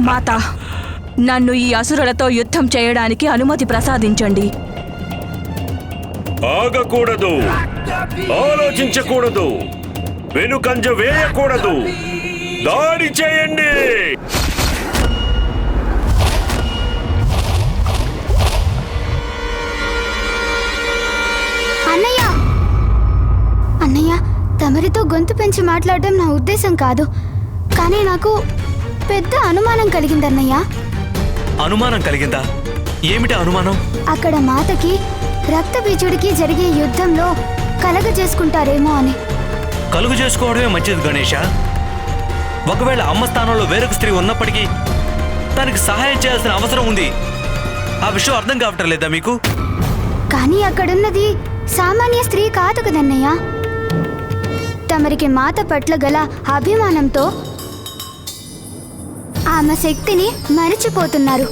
మాత నన్ను ఈ అసురులతో యుద్ధం చేయడానికి అనుమతి ప్రసాదించండి. ఆగకూడదు. ఆలోచించకూడదు. వెనుకంజ వేయకూడదు. దాడి చేయండి. అన్నయ్య! అన్నయ్య తమరితో గొంతు పెంచి మాట్లాడడం నా ఉద్దేశం కాదు. కానీ నాకు పెద్ద అనుమానం కలిగిందన్నయ్య. అనుమానం కలిగిందా? ఏమిటి అనుమానం? అక్కడ మాతకి రక్తబీజుడికి జరిగే యుద్ధంలో కలగ చేసుకుంటారేమో అని. కలుగు చేసుకోవడమే మంచిది గణేష. ఒకవేళ అమ్మ స్థానంలో వేరొక స్త్రీ ఉన్నప్పటికీ తనకి సహాయం చేయాల్సిన అవసరం ఉంది. ఆ విషయం అర్థం కావటం లేదా మీకు? కానీ అక్కడున్నది సామాన్య స్త్రీ కాదు కదన్నయ్య. తమరికి మాత పట్ల గల అభిమానంతో ఆమె శక్తిని మరిచిపోతున్నారు.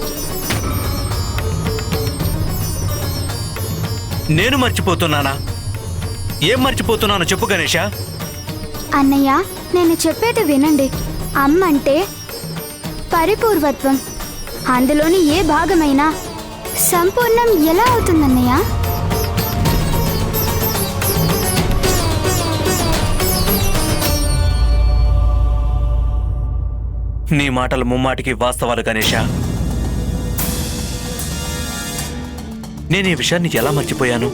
నేను మర్చిపోతున్నానా? ఏం మర్చిపోతున్నానో చెప్పు గణేష. అన్నయ్య నేను చెప్పేది వినండి. అమ్మ అంటే పరిపూర్వత్వం. అందులోని ఏ భాగమైనా సంపూర్ణం ఎలా అవుతుందన్నయ్య? నీ మాటలు ముమ్మాటికి వాస్తవాలు గణేష. నేను ఈ విషయాన్ని ఎలా మర్చిపోయాను?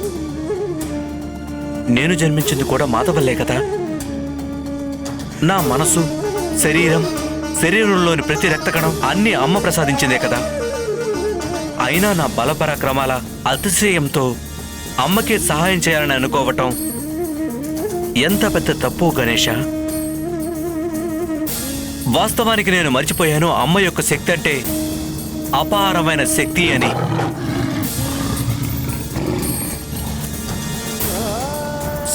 నేను జన్మించింది కూడా మాతవల్లే కదా? నా మనసు శరీరం శరీరంలోని ప్రతి రక్తకణం అన్ని అమ్మ ప్రసాదించిందే కదా? అయినా నా బలపరాక్రమాల అతిశయంతో అమ్మకే సహాయం చేయాలని అనుకోవటం ఎంత పెద్ద తప్పు గణేష? వాస్తవానికి నేను మర్చిపోయాను. అమ్మ యొక్క శక్తి అంటే అపారమైన శక్తి అని.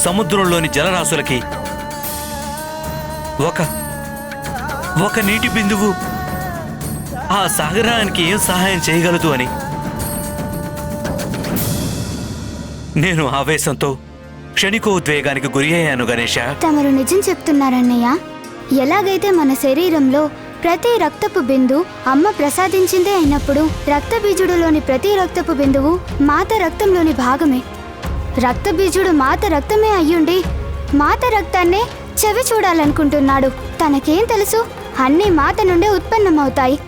సముద్రంలోని జలరాశులకి ఒక ఒక నీటి బిందువు ఆ సాగరానికి ఏం సహాయం చేయగలదు అని నేను ఆవేశంతో క్షణికోద్వేగానికి గురి అయ్యాను గణేష. తమరు నిజం చెప్తున్నారన్నయ్య. ఎలాగైతే మన శరీరంలో ప్రతి రక్తపు బిందు అమ్మ ప్రసాదించిందే అయినప్పుడు రక్తబీజుడులోని ప్రతి రక్తపు బిందువు మాత రక్తంలోని భాగమే. రక్తబీజుడు మాత రక్తమే అయ్యుండి మాత రక్తాన్నే చెవి చూడాలనుకుంటున్నాడు. తనకేం తెలుసు? అన్నీ మాత నుండే ఉత్పన్నమవుతాయి.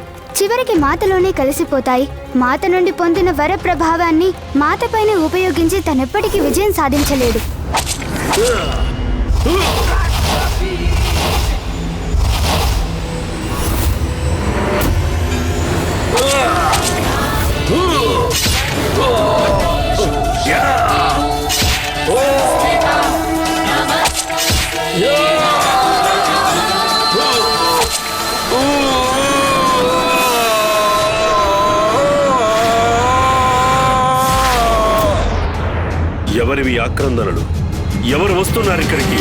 చివరికి మాతలోనే కలిసిపోతాయి. మాత నుండి పొందిన వర ప్రభావాన్ని మాతపైనే ఉపయోగించి తనెప్పటికీ విజయం సాధించలేడు. ఎవరివి ఆక్రందనలు? ఎవరు వస్తున్నారు ఇక్కడికి?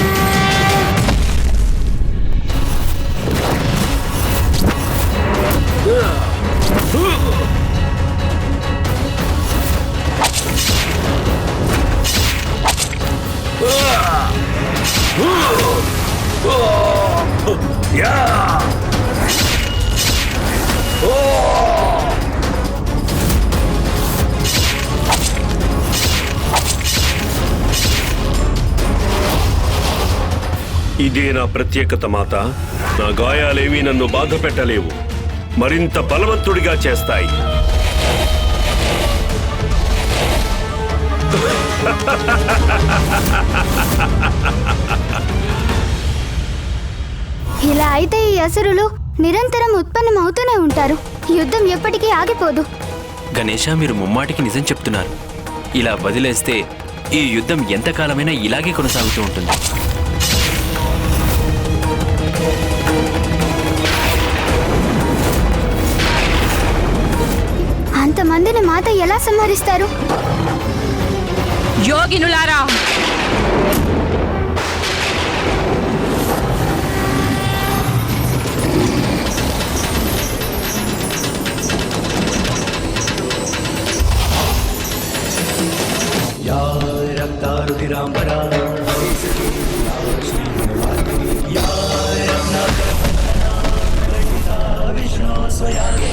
ఇదే నా ప్రత్యేకత మాత. నా గాయాలేవి నన్ను బాధ పెట్టలేవు మరింత బలవంతుడిగా చేస్తాయి. ఇలా అయితే ఈ అసురులు నిరంతరం ఉత్పన్నం అవుతూనే ఉంటారు. యుద్ధం ఎప్పటికీ ఆగిపోదు. గణేష మీరు ముమ్మాటికి నిజం చెప్తున్నారు. ఇలా వదిలేస్తే ఈ యుద్ధం ఎంతకాలమైనా ఇలాగే కొనసాగుతూ ఉంటుంది. అంతమందిని మాత ఎలా సంహరిస్తారు? యోగినులారా రుధిరాంబరా విష్ణు స్వయాగే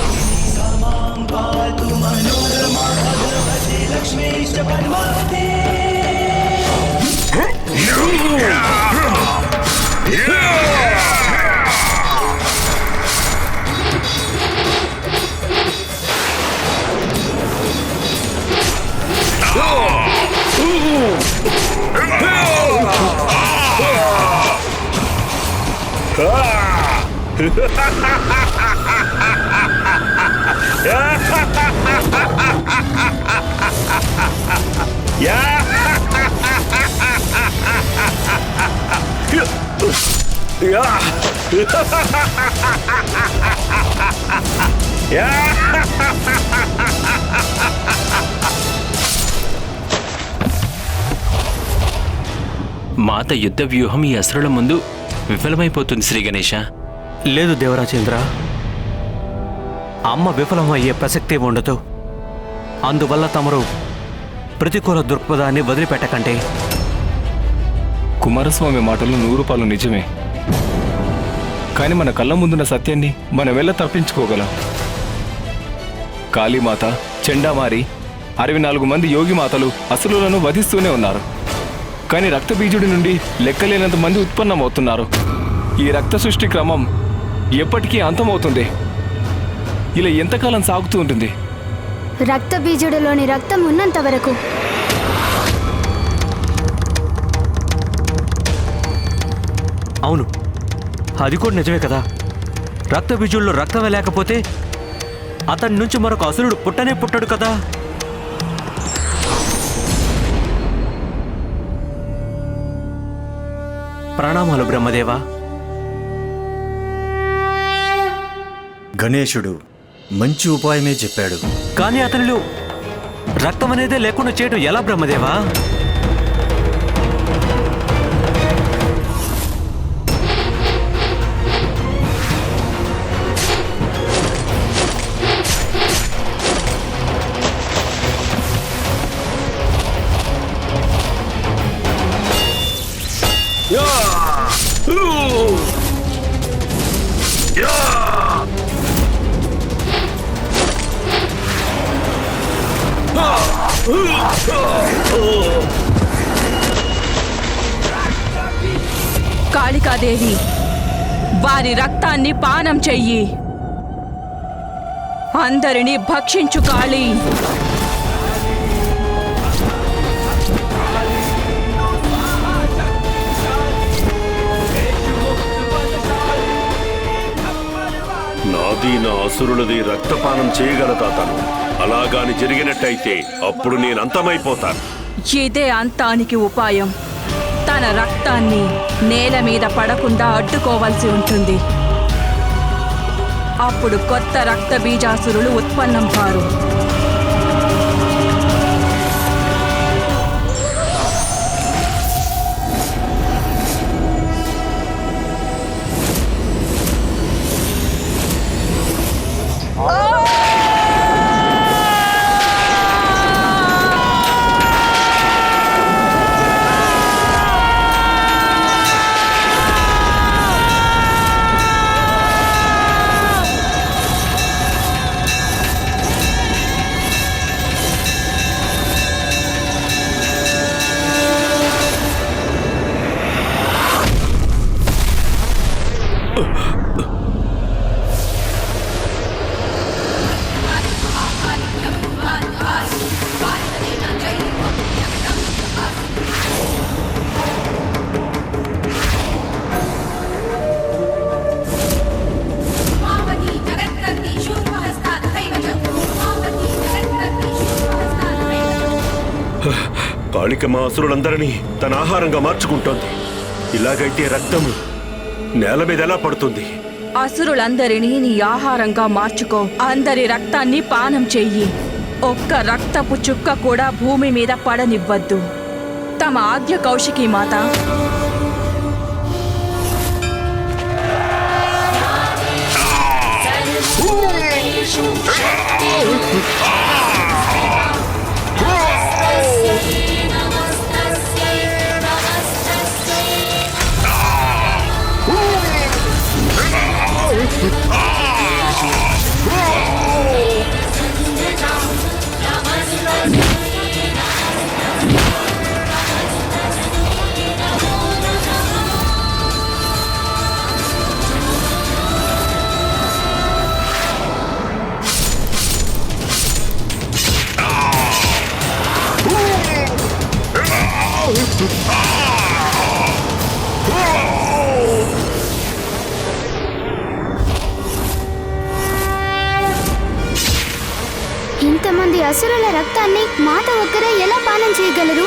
సామాం పాతు మనోరమా భగవతి లక్ష్మీశ్చ పద్మావతి మాత యుద్ధ వ్యూహం ఈ అసురుల ముందు విఫలమైపోతుంది శ్రీ గణేష లేదు దేవరాజేంద్ర. అమ్మ విఫలమయ్యే ప్రసక్తే ఉండదు. అందువల్ల తమరు ప్రతికూల దృక్పథాన్ని వదిలిపెట్టకండి. కుమారస్వామి మాటలు నూరు రూపాయలు నిజమే. కానీ మన కళ్ళ ముందున్న సత్యాన్ని మనం వెళ్ళ తప్పించుకోగలం. కాళీమాత చెండామారి అరవై నాలుగు మంది యోగి మాతలు అసురులను వధిస్తూనే ఉన్నారు. కానీ రక్తబీజుడి నుండి లెక్కలేనంత మంది ఉత్పన్నమవుతున్నారు. ఈ రక్త సృష్టి క్రమం ఎప్పటికీ అంతమవుతుంది. ఇలా ఎంతకాలం సాగుతూ ఉంటుంది? రక్త బీజుడులోని రక్తం ఉన్నంత వరకు. అవును. అది కూడా నిజమే కదా? రక్త బీజుల్లో రక్తమే లేకపోతే అతని నుంచి మరొక అసురుడు పుట్టనే పుట్టడు కదా? ప్రణామాలు బ్రహ్మదేవా గణేశుడు మంచి ఉపాయమే చెప్పాడు. కానీ అతనిలో రక్తం అనేదే లేకుండా చేయడం ఎలా బ్రహ్మదేవా? కాళికాదేవి వారి రక్తాన్ని పానం చెయ్యి. అందరినీ భక్షించు కాళీ. నాది నా అసురులది రక్తపానం చేయగలదా తను? అలాగాని జరిగినట్టయితే అప్పుడు నేను అంతమైపోతాను ఇదే అంతానికి ఉపాయం. తన రక్తాన్ని నేల మీద పడకుండా అడ్డుకోవాల్సి ఉంటుంది. అప్పుడు కొత్త రక్త బీజాసురులు ఉత్పన్నం కారు. Oh! ఇక మా అసురులందరినీ తన ఆహారంగా మార్చుకుంటోంది. ఇలాగైతే రక్తము నేల మీద ఎలా పడుతుంది? అసురులందరినీ నీ ఆహారంగా మార్చుకో. అందరి రక్తాన్ని పానం చెయ్యి. ఒక్క రక్తపు చుక్క కూడా భూమి మీద పడనివ్వద్దు. తమ ఆద్య కౌశికి మాత. Oh! ఇంతమంది అసురుల రక్తాన్ని మాత ఒక్కరే ఎలా పానం చేయగలరు?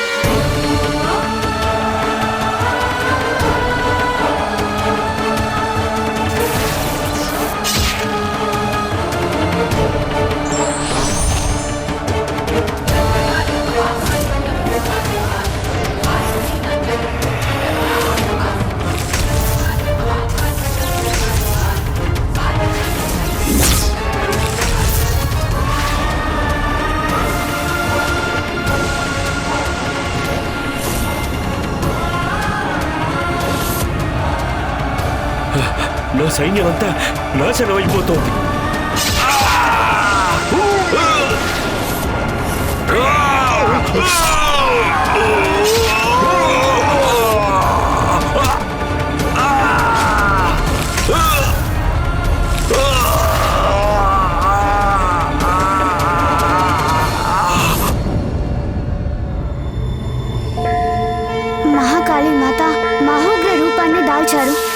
సైన్యం అంతా నాశనం మహాకాళి మాత మహోగ్ర రూపాన్ని దాల్చారు.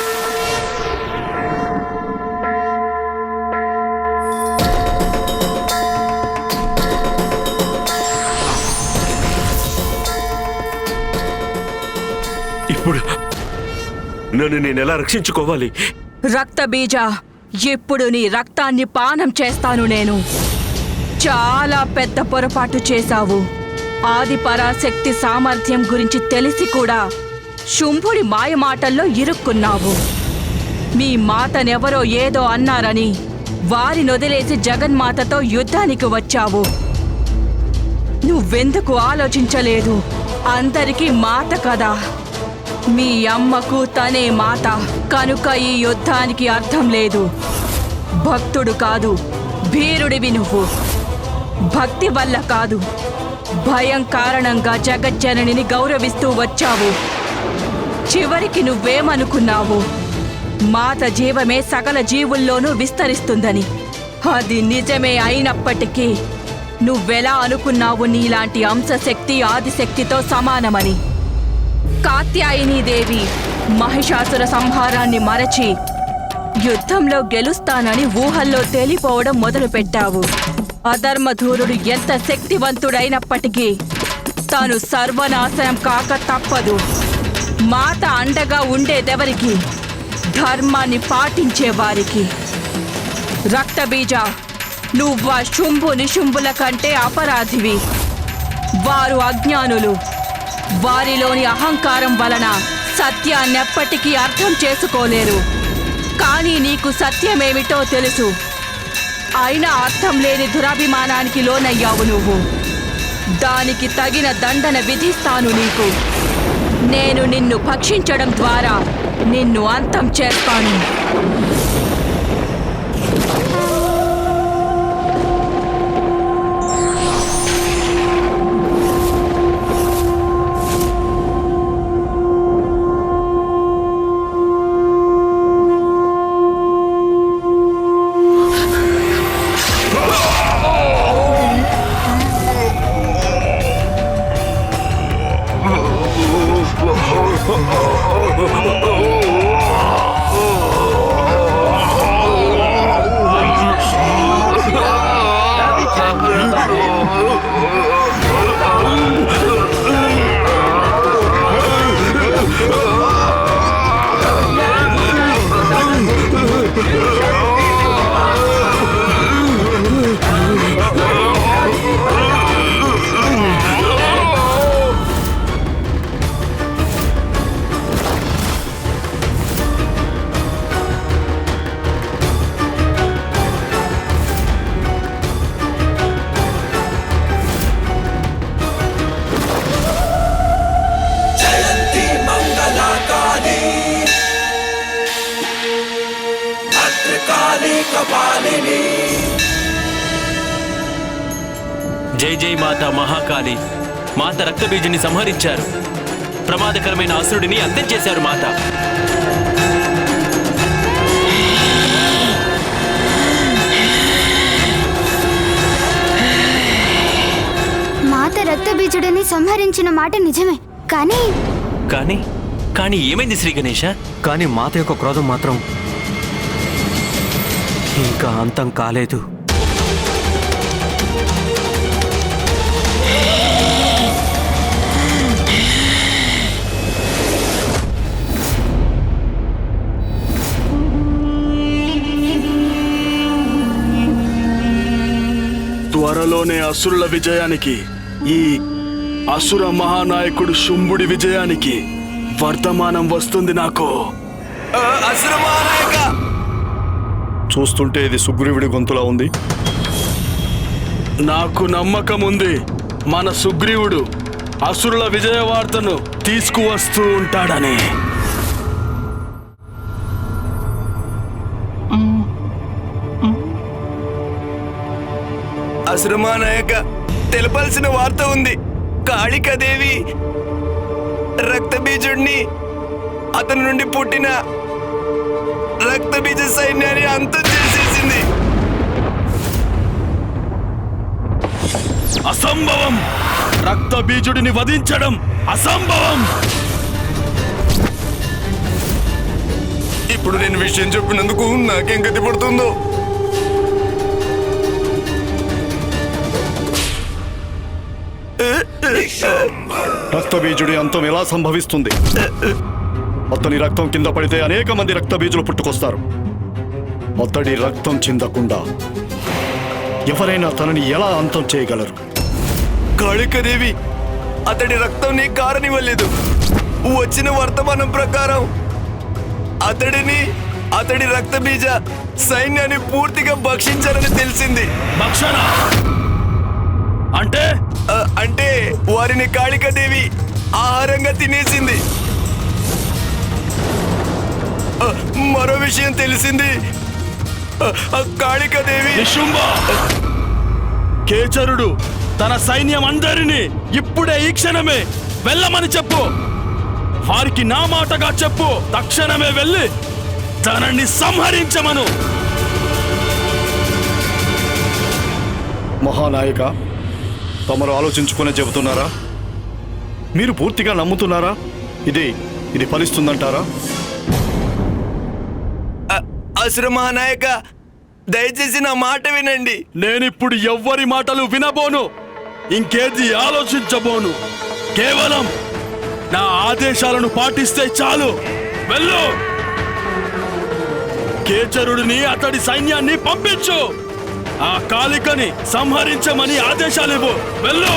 నన్ను నేను ఎలా రక్షించుకోవాలి? రక్త బీజ ఇప్పుడు నీ రక్తాన్ని పానం చేస్తాను నేను. చాలా పెద్ద పొరపాటు చేశావు. ఆది పరాశక్తి సామర్థ్యం గురించి తెలిసి కూడా శుంభుడి మాయమాటల్లో ఇరుక్కున్నావు. మీ మాతనెవరో ఏదో అన్నారని వారి నొదిలేసి జగన్మాతతో యుద్ధానికి వచ్చావు. నువ్వెందుకు ఆలోచించలేదు? అందరికీ మాత కదా. మీ అమ్మకు తనే మాత. కనుక ఈ యుద్ధానికి అర్థం లేదు. భక్తుడు కాదు. భీరుడివి నువ్వు. భక్తి వల్ల కాదు. భయం కారణంగా జగజ్జననిని గౌరవిస్తూ వచ్చావు. చివరికి నువ్వేమనుకున్నావు? మాత జీవమే సకల జీవుల్లోనూ విస్తరిస్తుందని. అది నిజమే అయినప్పటికీ నువ్వెలా అనుకున్నావు నీలాంటి అంశశక్తి ఆదిశక్తితో సమానమని? కాత్యాయనీదేవి మహిషాసుర సంహారాన్ని మరచి యుద్ధంలో గెలుస్తానని ఊహల్లో తేలిపోవడం మొదలుపెట్టావు. అధర్మధూరుడు ఎంత శక్తివంతుడైనప్పటికీ తాను సర్వనాశనం కాక తప్పదు. మాత అండగా ఉండేదెవరికి? ధర్మాన్ని పాటించే వారికి రక్తబీజ నువ్వు శుంభు నిశుంభుల కంటే అపరాధివి. వారు అజ్ఞానులు. వారిలోని అహంకారం వలన సత్యాన్నెప్పటికీ అర్థం చేసుకోలేరు. కానీ నీకు సత్యమేమిటో తెలుసు. అయినా అర్థం లేని దురాభిమానానికి లోనయ్యావు నువ్వు. దానికి తగిన దండన విధిస్తాను నీకు. నేను నిన్ను భక్షించడం ద్వారా నిన్ను అంతం చేస్తాను. మాత మహాకాళి. మాత రక్తబీజుని సంహరించారు. ప్రమాదకరమైన అసురుడిని అంతం చేశారు మాత. మాత రక్తబీజుడిని సంహరించిన మాట నిజమే. కానీ కానీ కానీ ఏమైంది శ్రీ గణేష? కానీ మాత యొక్క క్రోధం మాత్రం ఇంకా అంతం కాలేదు. త్వరలోనే అసురుల విజయానికి ఈ అసుర మహానాయకుడు శుంభుడి విజయానికి వర్తమానం వస్తుంది నాకు. చూస్తుంటే ఇది సుగ్రీవుడి గొంతులా ఉంది. నాకు నమ్మకం ఉంది. మన సుగ్రీవుడు అసురుల విజయ వార్తను తీసుకువస్తూ ఉంటాడని. అసురమానాయక తెలపాల్సిన వార్త ఉంది. కాళికాదేవి రక్తబీజుడిని అతని నుండి పుట్టిన రక్తబీజ సైన్యాన్ని అంతం చేసేసింది. అసంభవం! రక్త బీజుడిని వధించడం అసంభవం! ఇప్పుడు నేను విషయం చెప్పినందుకు నాకేం గతి పడుతుందో? రక్తబీజుడి అంతం ఎలా సంభవిస్తుంది? అతని రక్తం కింద పడితే అనేక మంది రక్తబీజులు పుట్టుకొస్తారు. అతడి రక్తం చిందకుండా ఎవరైనా తనని ఎలా అంతం చేయగలరు? కాళికాదేవి అతడి రక్తం కారనివ్వలేదు వచ్చిన వర్తమానం ప్రకారం అతడిని అతడి రక్తబీజ సైన్యాన్ని పూర్తిగా భక్షించారని తెలిసింది. భక్షణ! అంటే? అంటే వారిని కాళికాదేవి ఆహారంగా తినేసింది. మరో విషయం తెలిసింది. కాళికాదేవి. నిశుంభ కేచరుడు తన సైన్యం అందరినీ ఇప్పుడే ఈ క్షణమే వెళ్ళమని చెప్పు. వారికి నా మాటగా చెప్పు. తక్షణమే వెళ్ళి తనని సంహరించమను. మహానాయక తమరు ఆలోచించుకునే చెబుతున్నారా? మీరు పూర్తిగా నమ్ముతున్నారా? ఇది ఇది ఫలిస్తుందంటారా? అసుర మహానాయక దయచేసి నా మాట వినండి. నేనిప్పుడు ఎవ్వరి మాటలు వినబోను ఇంకేది ఆలోచించబోను. కేవలం నా ఆదేశాలను పాటిస్తే చాలు. వెళ్ళు! కేచరుడిని అతడి సైన్యాన్ని పంపించు! ఆ కాళికని సంహరించమని ఆదేశాలివ్వు. వెళ్ళు!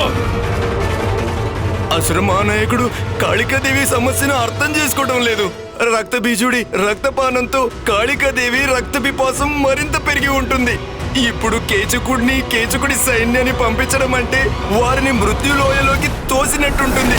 అసుర మహానాయకుడు కాళికాదేవి సమస్యను అర్థం చేసుకోవడం లేదు. రక్తబీజుడి రక్తపానంతో కాళికాదేవి రక్త పిపాసం మరింత పెరిగి ఉంటుంది. ఇప్పుడు కేచుకుడిని కేచుకుడి సైన్యాన్ని పంపించడం అంటే వారిని మృత్యులోయలోకి తోసినట్టుంటుంది.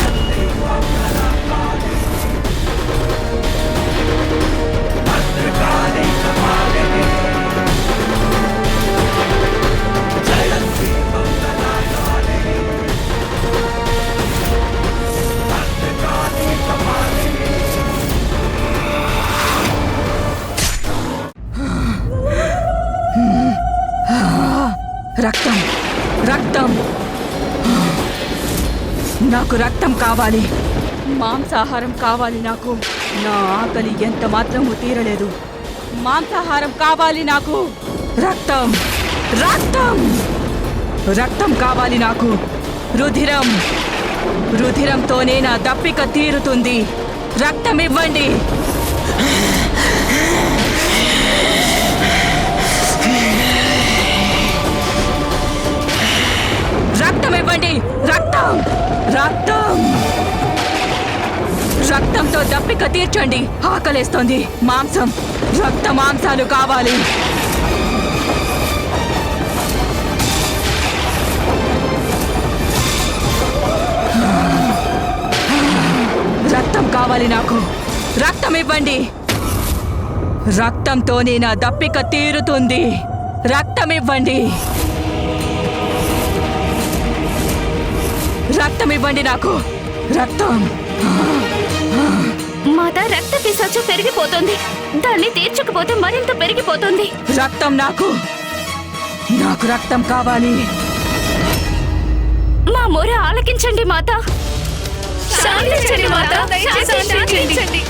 రక్తం. రక్తం. నాకు రక్తం కావాలి. మాంసాహారం కావాలి నాకు. నా ఆకలి ఎంత మాత్రము తీరలేదు. మాంసాహారం కావాలి నాకు. రక్తం. రక్తం. రక్తం కావాలి నాకు. రుధిరం. రుధిరంతోనే నా దప్పిక తీరుతుంది. రక్తం ఇవ్వండి. రక్తం ఇవ్వండి రక్తం! రక్తం! రక్తంతో దప్పిక తీర్చండి. ఆకలేస్తోంది. మాంసం! రక్త మాంసాలు కావాలి. రక్తం కావాలి నాకు. రక్తం ఇవ్వండి రక్తంతోనే నా దప్పిక తీరుతుంది. రక్తం ఇవ్వండి రక్తం ఇవ్వండి నాకు. రక్తం. మాత రక్త పిశాచం పెరిగిపోతుంది. దాన్ని తీర్చకపోతే మరింత పెరిగిపోతుంది. రక్తం నాకు. నాకు రక్తం కావాలి. మా మొర ఆలకించండి మాత. శాంతించండి మాత. శాంతించండి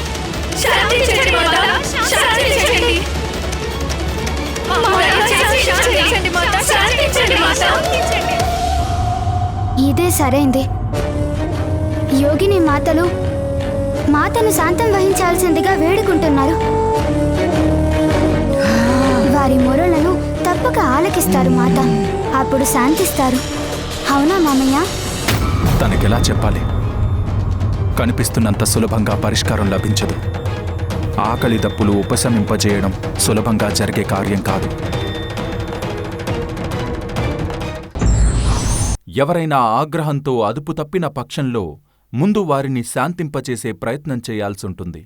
శాంతించండి మాత. శాంతించండి మాత. శాంతించండి మాత. ఇదే సరైంది. యోగిని మాతలు మాతను శాంతం వహించాల్సిందిగా వేడుకుంటున్నారు. వారి మొరలను తప్పక ఆలకిస్తారు మాత. అప్పుడు శాంతిస్తారు. అవునా మామయ్య? తనకెలా చెప్పాలి? కనిపిస్తున్నంత సులభంగా పరిష్కారం లభించదు. ఆకలి దప్పులు ఉపశమింపజేయడం సులభంగా జరిగే కార్యం కాదు. ఎవరైనా ఆగ్రహంతో అదుపు తప్పిన పక్షంలో ముందు వారిని శాంతింపచేసే ప్రయత్నం చేయాల్సుంటుంది.